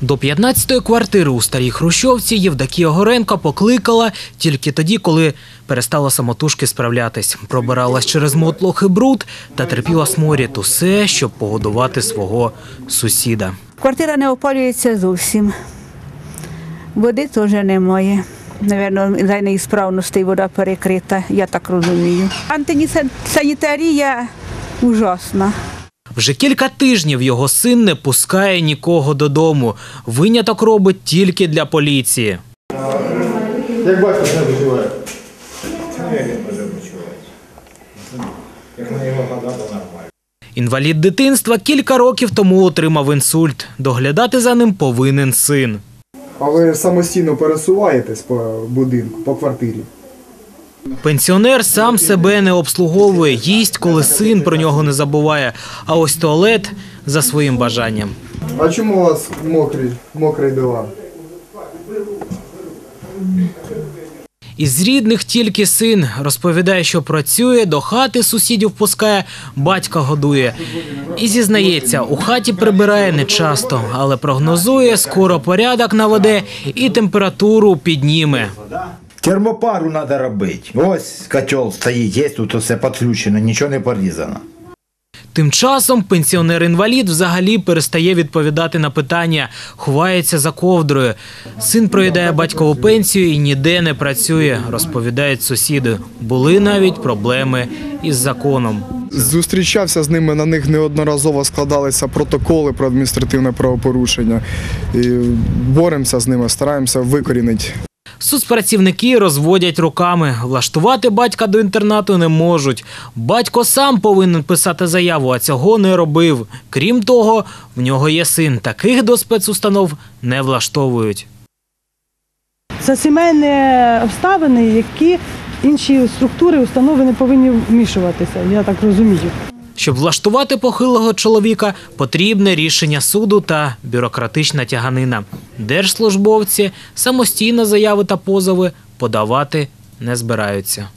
До 15-ї квартири у старій Хрущовці Євдокія Горенко покликала тільки тоді, коли перестала самотужки справлятись. Пробиралась через мотлох і бруд та терпіла сморід. Усе, щоб погодувати свого сусіда. Квартира не опалюється зовсім. Води теж немає. Навірно, за неісправностей вода перекрита, я так розумію. Антисанітарія ужасна. Вже кілька тижнів його син не пускає нікого додому. Виняток робить тільки для поліції. Як батько себе виживає? Як на його года, то нормально. Інвалід дитинства кілька років тому отримав інсульт. Доглядати за ним повинен син. А ви самостійно пересуваєтесь по будинку, по квартирі? Пенсіонер сам себе не обслуговує, їсть, коли син про нього не забуває. А ось туалет за своїм бажанням. А чому у вас мокрий, мокрий диван? Із рідних тільки син розповідає, що працює, до хати сусідів пускає, батька годує. І зізнається, у хаті прибирає нечасто, але прогнозує, скоро порядок наведе і температуру підніме. Термопару треба робити. Ось котел стоїть, є тут все підключено, нічого не порізано. Тим часом пенсіонер-інвалід взагалі перестає відповідати на питання, ховається за ковдрою. Син проїдає батькову пенсію і ніде не працює, розповідають сусіди. Були навіть проблеми із законом. Зустрічався з ними, на них неодноразово складалися протоколи про адміністративне правопорушення. І боремося з ними, стараємося викорінити Соцпрацівники розводять руками. Влаштувати батька до інтернату не можуть. Батько сам повинен писати заяву, а цього не робив. Крім того, в нього є син. Таких до спецустанов не влаштовують. Це сімейні обставини, які інші структури, установи не повинні вмішуватися, я так розумію. Щоб влаштувати похилого чоловіка, потрібне рішення суду та бюрократична тяганина. Держслужбовці самостійно заяви та позови подавати не збираються.